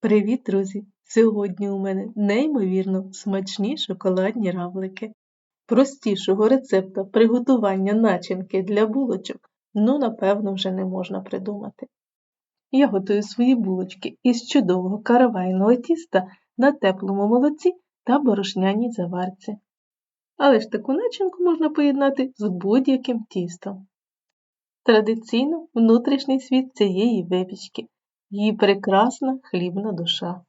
Привіт, друзі! Сьогодні у мене неймовірно смачні шоколадні равлики. Простішого рецепта приготування начинки для булочок, ну, напевно, вже не можна придумати. Я готую свої булочки із чудового каравайного тіста на теплому молоці та борошняній заварці. Але ж таку начинку можна поєднати з будь-яким тістом. Традиційно внутрішній світ цієї випічки її прекрасна хлібна душа.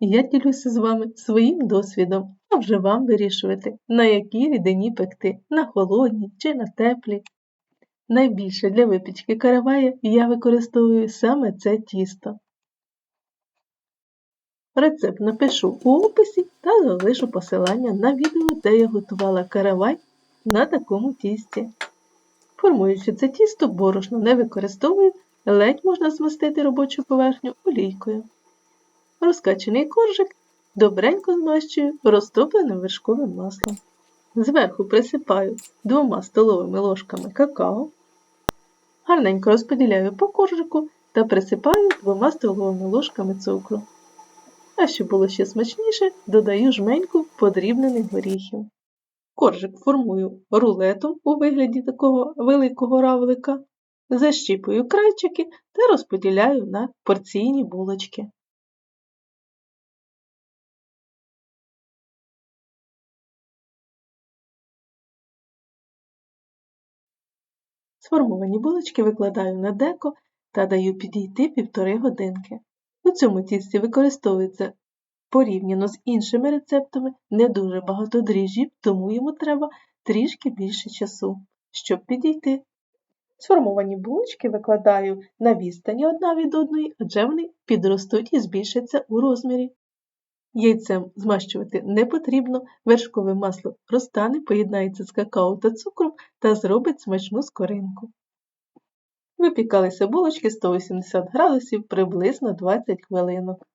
Я ділюся з вами своїм досвідом, а вже вам вирішувати, на якій рідині пекти, на холодній чи на теплій. Найбільше для випічки каравая я використовую саме це тісто. Рецепт напишу у описі та залишу посилання на відео, де я готувала каравай на такому тісті. Формуючи це тісто, борошно не використовую, ледь можна змастити робочу поверхню олійкою. Розкачений коржик добренько змащую розтопленим вершковим маслом. Зверху присипаю двома столовими ложками какао, гарненько розподіляю по коржику та присипаю двома столовими ложками цукру. А щоб було ще смачніше, додаю жменьку подрібнених горіхів. Коржик формую рулетом у вигляді такого великого равлика, защіпую крайчики та розподіляю на порційні булочки. Сформовані булочки викладаю на деко та даю підійти півтори годинки. У цьому тісті використовується порівняно з іншими рецептами не дуже багато дріжджів, тому йому треба трішки більше часу, щоб підійти. Сформовані булочки викладаю на відстані одна від одної, адже вони підростуть і збільшаться у розмірі. Яйцем змащувати не потрібно, вершкове масло розтане, поєднається з какао та цукром та зробить смачну скоринку. Випікалися булочки 180 градусів приблизно 20 хвилинок.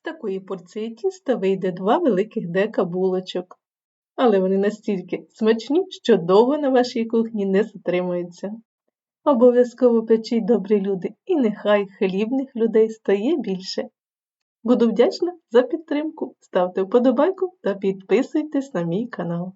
З такої порції тіста вийде два великих дека булочок. Але вони настільки смачні, що довго на вашій кухні не затримуються. Обов'язково печіть добрі люди, і нехай хлібних людей стає більше. Буду вдячна за підтримку. Ставте вподобайку та підписуйтесь на мій канал.